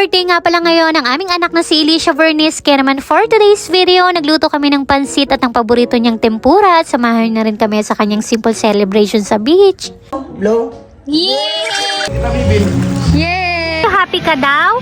birthday nga pala ngayon ng aming anak na si Alicia Vernice. Kaya naman for today's video, nagluto kami ng pansit at ng paborito niyang tempura at samahan na rin kami sa kanyang simple celebration sa beach. Blow. Yay! Bibil. Yay! Happy ka daw?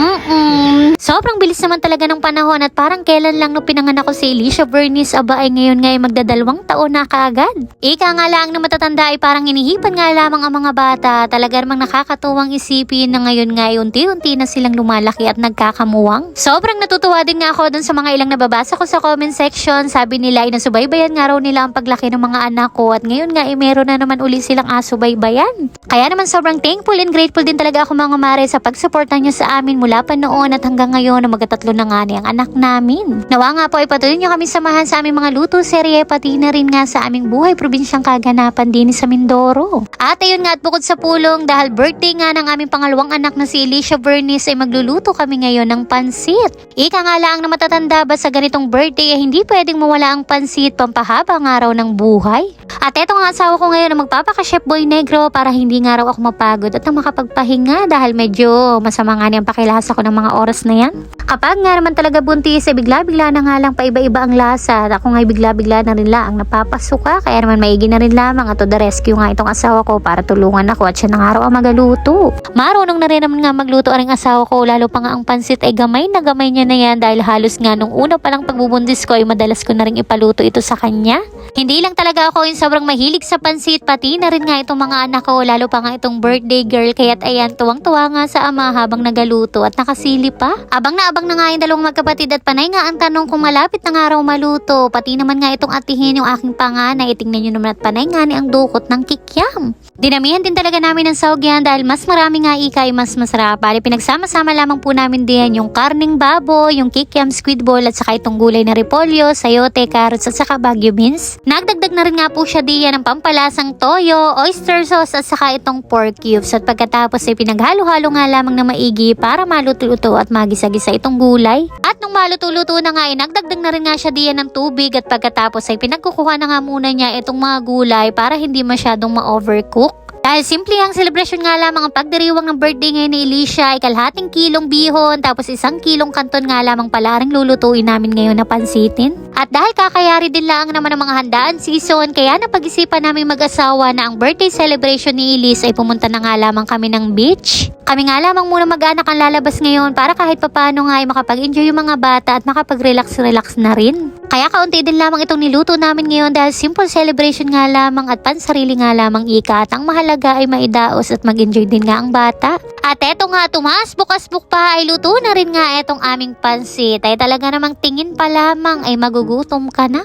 Mm-mm. Sobrang bilis naman talaga ng panahon at parang kailan lang no pinanganak ko si Alicia Vernice aba ay ngayon nga ay magdadalawang taon na kaagad. Ika nga lang na matatanda ay parang inihipan nga lamang ang mga bata. Talaga namang nakakatuwang isipin na ngayon nga ay unti-unti na silang lumalaki at nagkakamuwang. Sobrang natutuwa din nga ako dun sa mga ilang nababasa ko sa comment section. Sabi nila ay nasubaybayan nga raw nila ang paglaki ng mga anak ko at ngayon nga ay meron na naman uli silang aso baybayan. Kaya naman sobrang thankful and grateful din talaga ako mga mare sa pagsuporta nyo sa amin mula pa noon at hanggang ngayon na magkatatlo na nga ni ang anak namin. Nawa nga po ay patuloy nyo kami samahan sa aming mga luto serye pati na rin nga sa aming buhay probinsyang kaganapan din sa Mindoro. At ayun nga at bukod sa pulong dahil birthday nga ng aming pangalawang anak na si Alicia Bernice ay magluluto kami ngayon ng pansit. Ika nga lang na matatanda ba sa ganitong birthday ay hindi pwedeng mawala ang pansit pampahaba nga raw ng buhay. At eto nga asawa ko ngayon na magpapaka-chef boy negro para hindi nga raw ako mapagod at makapagpahinga dahil medyo masama nga niyang pakilasa ko ng mga oras na yan. Kapag nga naman talaga buntis ay bigla-bigla na nga lang paiba-iba ang lasa at ako nga bigla-bigla na rin lang napapasuka kaya naman maigi na rin lamang at to the rescue nga itong asawa ko para tulungan ako at siya na nga ang magaluto. Marunong na rin naman nga magluto ang asawa ko lalo pa nga ang pansit ay gamay na gamay niya na yan dahil halos nga nung una pa lang pagbubundis ko ay madalas ko na rin ipaluto ito sa kanya. Hindi lang talaga ako yung sobrang mahilig sa pansit, pati na rin nga itong mga anak ko, lalo pa nga itong birthday girl, kaya't ayan, tuwang-tuwa nga sa ama habang nagaluto at nakasili pa. Abang na abang na nga yung dalawang magkapatid at panay nga ang tanong kung malapit na nga raw maluto, pati naman nga itong atihin yung aking panganay, tingnan nyo naman at panay nga ni ang dukot ng kikyam. Dinamihan din talaga namin ng sahog yan dahil mas marami nga ika ay mas masarap. Bali pinagsama-sama lamang po namin din yung karning babo, yung kikiam squid ball at saka itong gulay na repolyo, sayote, carrots at saka bagyo beans. Nagdagdag na rin nga po siya diyan ng pampalasang toyo, oyster sauce at saka itong pork cubes. At pagkatapos ay pinaghalo-halo nga lamang na maigi para maluto-luto at magisa-gisa itong gulay. At nung maluto-luto na nga ay nagdagdag na rin nga siya diyan ng tubig at pagkatapos ay pinagkukuha na nga muna niya itong mga gulay para hindi masyadong ma-overcook. Dahil simple ang celebration nga lamang ang pagdiriwang ng birthday ngayon ni Alicia ay kalahating kilong bihon tapos isang kilong kanton nga lamang pala rin lulutuin namin ngayon na pansitin. At dahil kakayari din lang naman ang mga handaan season kaya napag-isipan namin mag-asawa na ang birthday celebration ni Elise ay pumunta na nga lamang kami ng beach. Kami nga lamang muna mag-anak ang lalabas ngayon para kahit papano nga ay makapag-enjoy yung mga bata at makapag-relax-relax na rin. Kaya kaunti din lamang itong niluto namin ngayon dahil simple celebration nga lamang at pansarili nga lamang ika at ang mahalaga ay maidaos at mag-enjoy din nga ang bata. At eto nga tumas bukas-buk pa ay luto na rin nga etong aming pansit ay talaga namang tingin pa lamang ay magugutom ka na.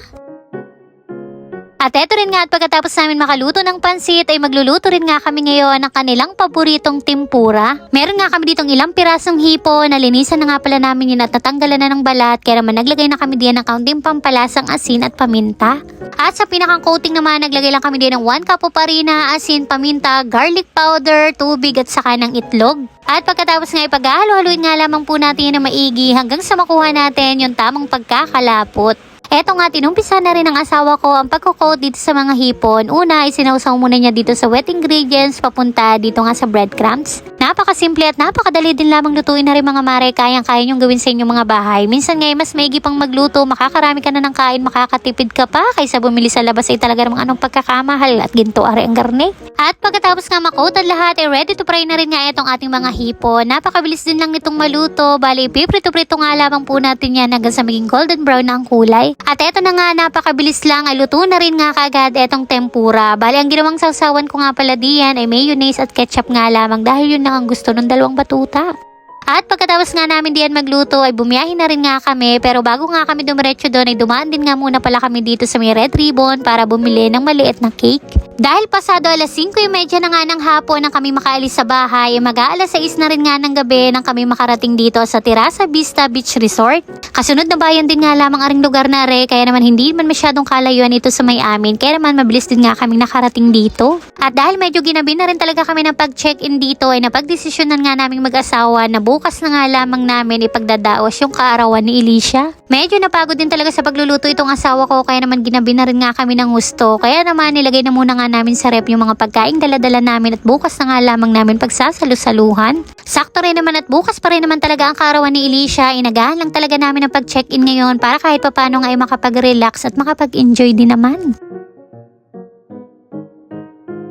At eto rin nga at pagkatapos namin makaluto ng pansit ay magluluto rin nga kami ngayon ng kanilang paboritong tempura. Meron nga kami ditong ilang pirasong hipo, nalinisan na nga pala namin yun at natanggalan na ng balat kaya naman naglagay na kami diyan ng kaunting pampalasang asin at paminta. At sa pinakang coating naman naglagay lang kami din ng 1 cup of harina, asin, paminta, garlic powder, tubig at saka ng itlog. At pagkatapos nga ipag-halo-haloin nga lamang po natin na maigi hanggang sa makuha natin yung tamang pagkakalapot. Eto nga, tinumpisa na rin ng asawa ko ang pagkukot dito sa mga hipon. Una, isinawsaw muna niya dito sa wet ingredients papunta dito nga sa breadcrumbs. Napakasimple at napakadali din lamang lutuin na rin mga mare. Kayang-kaya niyong gawin sa inyong mga bahay. Minsan nga, eh, mas maigi pang magluto. Makakarami ka na ng kain, makakatipid ka pa. Kaysa bumili sa labas ay talaga namang anong pagkakamahal at ginto are ang garne. At pagkatapos nga makot at lahat, ay ready to fry na rin nga itong ating mga hipon. Napakabilis din lang nitong maluto. Bali, piprito-prito nga lamang po natin yan hanggang sa maging golden brown na ang kulay. At eto na nga, napakabilis lang. Ay luto na rin nga kagad etong tempura. Bali, ang ginawang sausawan ko nga pala diyan ay mayonnaise at ketchup nga lamang dahil yun lang ang gusto ng dalawang batuta. At pagkatapos nga namin diyan magluto ay bumiyahin na rin nga kami pero bago nga kami dumiretso doon ay dumaan din nga muna pala kami dito sa may red ribbon para bumili ng maliit na cake. Dahil pasado alas 5.30 na nga ng hapon nang kami makaalis sa bahay, mag-aalas 6 na rin nga ng gabi nang kami makarating dito sa Terasa Vista Beach Resort. Kasunod na bayan din nga lamang aring lugar na re, kaya naman hindi man masyadong kalayuan ito sa may amin, kaya naman mabilis din nga kami nakarating dito. At dahil medyo ginabi na rin talaga kami ng pag-check-in dito, ay napagdesisyonan nga naming mag-asawa na bukas bukas na nga lamang namin ipagdadaos yung kaarawan ni Alicia. Medyo napagod din talaga sa pagluluto itong asawa ko kaya naman ginabi na rin nga kami ng gusto. Kaya naman nilagay na muna nga namin sa rep yung mga pagkaing daladala namin at bukas na nga lamang namin pagsasalusaluhan. Sakto rin naman at bukas pa rin naman talaga ang kaarawan ni Alicia. Inagahan lang talaga namin ang pag-check-in ngayon para kahit papano nga ay makapag-relax at makapag-enjoy din naman.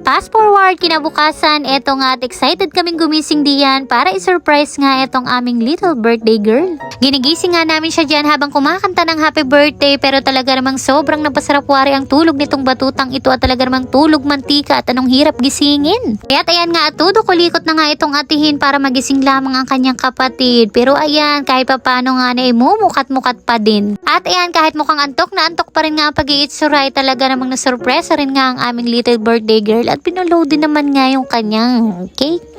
Fast forward, kinabukasan, eto nga at excited kaming gumising diyan para i-surprise nga etong aming little birthday girl. Ginigising nga namin siya dyan habang kumakanta ng happy birthday pero talaga namang sobrang napasarap wari ang tulog nitong batutang ito at talaga namang tulog mantika at anong hirap gisingin. Kaya't ayan nga at tudo kulikot na nga itong atihin para magising lamang ang kanyang kapatid. Pero ayan, kahit papano nga na imumukat-mukat pa din. At ayan, kahit mukhang antok na antok pa rin nga ang pag-iit suray, talaga namang nasurpresa rin nga ang aming little birthday girl at pinuload din naman nga yung kanyang cake.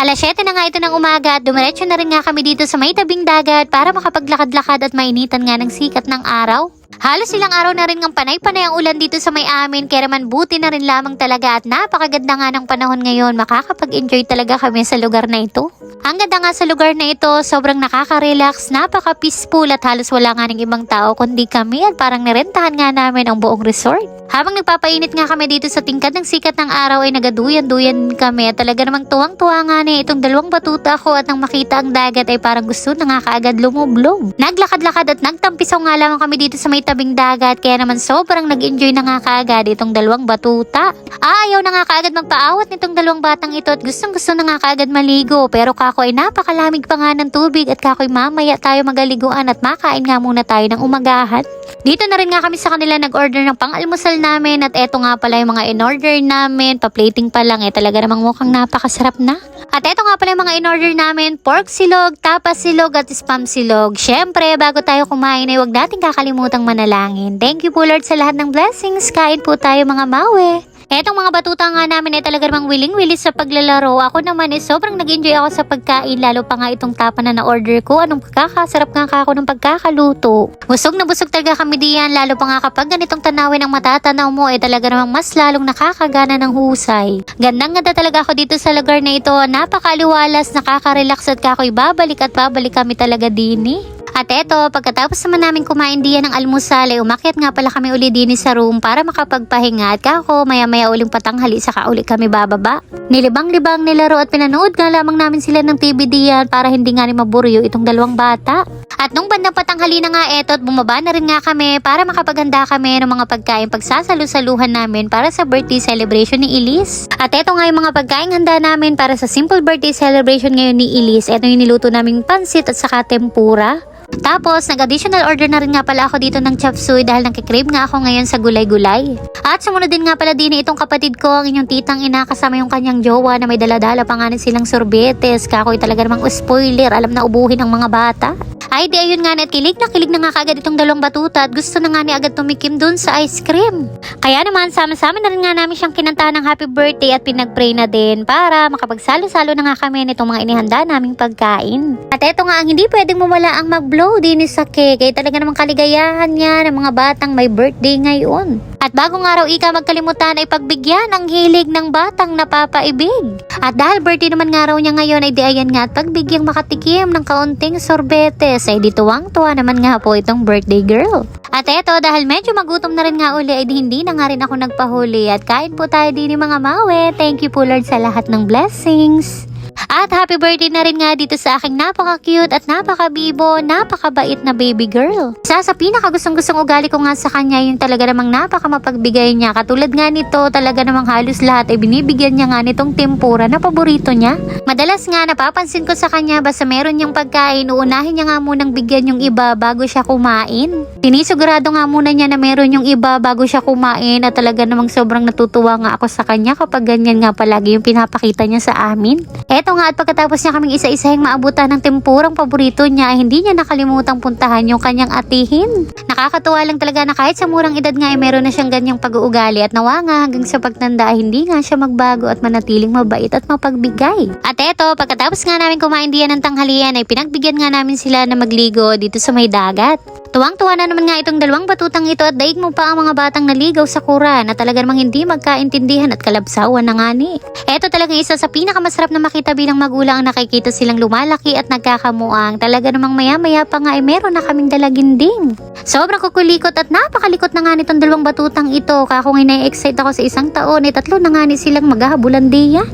Alas 7 na nga ito ng umaga at dumiretso na rin nga kami dito sa may tabing dagat para makapaglakad-lakad at mainitan nga ng sikat ng araw. Halos ilang araw na rin ng panay-panay ang ulan dito sa may amin kaya naman buti na rin lamang talaga at napakaganda nga ng panahon ngayon makakapag-enjoy talaga kami sa lugar na ito. Ang ganda nga sa lugar na ito, sobrang nakaka-relax, napaka-peaceful at halos wala nga ng ibang tao kundi kami at parang nirentahan nga namin ang buong resort. Habang nagpapainit nga kami dito sa tingkad ng sikat ng araw ay nagaduyan-duyan kami at talaga namang tuwang-tuwa nga na itong dalawang batuta ko at nang makita ang dagat ay parang gusto na nga kaagad lumublob. Naglakad-lakad at nagtampisaw nga lamang kami dito sa may tabing dagat kaya naman sobrang nag-enjoy na nga kaagad itong dalawang batuta. Ah, ayaw na nga kaagad magpaawat nitong dalawang batang ito at gustong gusto na nga kaagad maligo pero kako ay napakalamig pa nga ng tubig at kako'y mamaya tayo magaliguan at makain nga muna tayo ng umagahan. Dito na rin nga kami sa kanila nag-order ng pang-almusal namin at eto nga pala yung mga in-order namin. Pa-plating pa lang eh talaga namang mukhang napakasarap na. At eto nga pala yung mga in-order namin, pork silog, tapas silog at spam silog. Syempre, bago tayo kumain ay huwag natin kakalimutang manalangin. Thank you po Lord sa lahat ng blessings. Kain po tayo mga mawe. Etong mga batuta nga namin ay talaga namang willing-willing sa paglalaro. Ako naman ay sobrang nag-enjoy ako sa pagkain, lalo pa nga itong tapa na na-order ko. Anong pagkakasarap nga ako ng pagkakaluto. Busog na busog talaga kami diyan, lalo pa nga kapag ganitong tanawin ang matatanaw mo ay talaga namang mas lalong nakakagana ng husay. Gandang ganda talaga ako dito sa lugar na ito. Napakaliwalas, nakaka-relax at kako'y babalik at babalik kami talaga dini. At eto, pagkatapos naman namin kumain diyan ng almusal, ay umakyat nga pala kami uli din sa room para makapagpahinga at kako maya-maya uling patanghali saka uli kami bababa. Nilibang-libang nilaro at pinanood nga lamang namin sila ng TV diyan para hindi nga rin maburyo itong dalawang bata. At nung bandang patanghali na nga eto at bumaba na rin nga kami para makapaghanda kami ng mga pagkain pagsasalu-saluhan namin para sa birthday celebration ni Elise. At eto nga yung mga pagkain handa namin para sa simple birthday celebration ngayon ni Elise. Eto yung niluto naming pansit at saka tempura. Tapos, nag-additional order na rin nga pala ako dito ng chop suey dahil nagkikrave nga ako ngayon sa gulay-gulay. At sumunod din nga pala din itong kapatid ko, ang inyong titang ina kasama yung kanyang jowa na may daladala pa nga silang sorbetes. Kakoy talaga namang spoiler, alam na ubuhin ng mga bata. Ay di ayun nga na at kilig na kilig na nga kagad itong dalawang batuta at gusto na nga ni agad tumikim dun sa ice cream. Kaya naman sama-sama na rin nga namin siyang kinantahan ng happy birthday at pinag-pray na din para makapagsalo-salo na nga kami nitong mga inihanda naming pagkain. At eto nga ang hindi pwedeng mawala ang mag-blow din sa cake ay talaga namang kaligayahan niya ng mga batang may birthday ngayon. At bagong araw ika magkalimutan ay pagbigyan ang hilig ng batang napapaibig. At dahil birthday naman nga raw niya ngayon ay di ayan nga at pagbigyang makatikim ng kaunting sorbetes ay dituwang-tuwa naman nga po itong birthday girl. At eto dahil medyo magutom na rin nga uli ay di hindi na nga rin ako nagpahuli at kain po tayo din ni mga mawe. Thank you po Lord sa lahat ng blessings. At happy birthday na rin nga dito sa aking napaka-cute at napaka-bibo, napakabait na baby girl. Isa sa pinaka-gustong-gustong ugali ko nga sa kanya yung talaga namang napaka-mapagbigay niya. Katulad nga nito, talaga namang halos lahat ay binibigyan niya nga nitong tempura na paborito niya. Madalas nga napapansin ko sa kanya basta meron niyang pagkain, uunahin niya nga munang bigyan yung iba bago siya kumain. Sinisugurado nga muna niya na meron yung iba bago siya kumain at talaga namang sobrang natutuwa nga ako sa kanya kapag ganyan nga palagi yung pinapakita niya sa amin. Eto nga at pagkatapos niya kaming isa-isahing maabutan ng tempurang paborito niya ay hindi niya nakalimutang puntahan yung kanyang atihin. Nakakatuwa lang talaga na kahit sa murang edad nga ay meron na siyang ganyang pag-uugali at nawa nga hanggang sa pagtanda ay hindi nga siya magbago at manatiling mabait at mapagbigay. At eto, pagkatapos nga namin kumain diyan ng tanghalian ay pinagbigyan nga namin sila na magligo dito sa may dagat. Tuwang-tuwa na naman nga itong dalawang batutang ito at daig mo pa ang mga batang naligaw sa kura na talaga namang hindi magkaintindihan at kalabsawan na nga ni. Ito talaga isa sa pinakamasarap na makita bilang magulang ang nakikita silang lumalaki at nagkakamuang. Talaga namang maya-maya pa nga ay meron na kaming dalaginding. Sobrang kukulikot at napakalikot na nga nitong dalawang batutang ito. Kako ngay na-excite ako sa isang taon ay tatlo na nga ni silang maghahabulan diyan.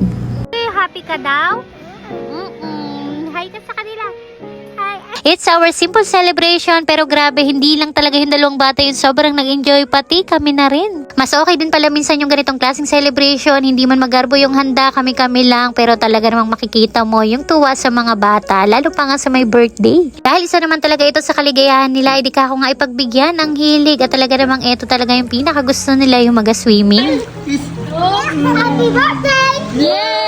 Happy ka daw? It's our simple celebration pero grabe hindi lang talaga yung dalawang bata yung sobrang nag-enjoy pati kami na rin. Mas okay din pala minsan yung ganitong klaseng celebration hindi man magarbo yung handa kami-kami lang pero talaga namang makikita mo yung tuwa sa mga bata lalo pa nga sa may birthday. Dahil isa naman talaga ito sa kaligayahan nila hindi ka ako nga ipagbigyan ang hilig at talaga namang ito talaga yung pinaka gusto nila yung mag-swimming. Happy birthday!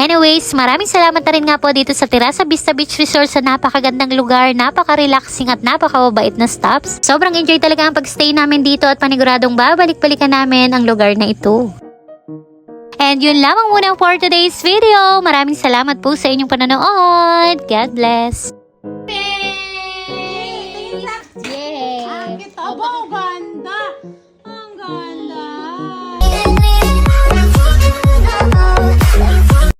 Anyways, maraming salamat na rin nga po dito sa Terasa Vista Beach Resort sa napakagandang lugar, napaka-relaxing at napaka-mabait na stops. Sobrang enjoy talaga ang pagstay namin dito at paniguradong babalik-balikan namin ang lugar na ito. And yun lamang muna for today's video. Maraming salamat po sa inyong panonood. God bless.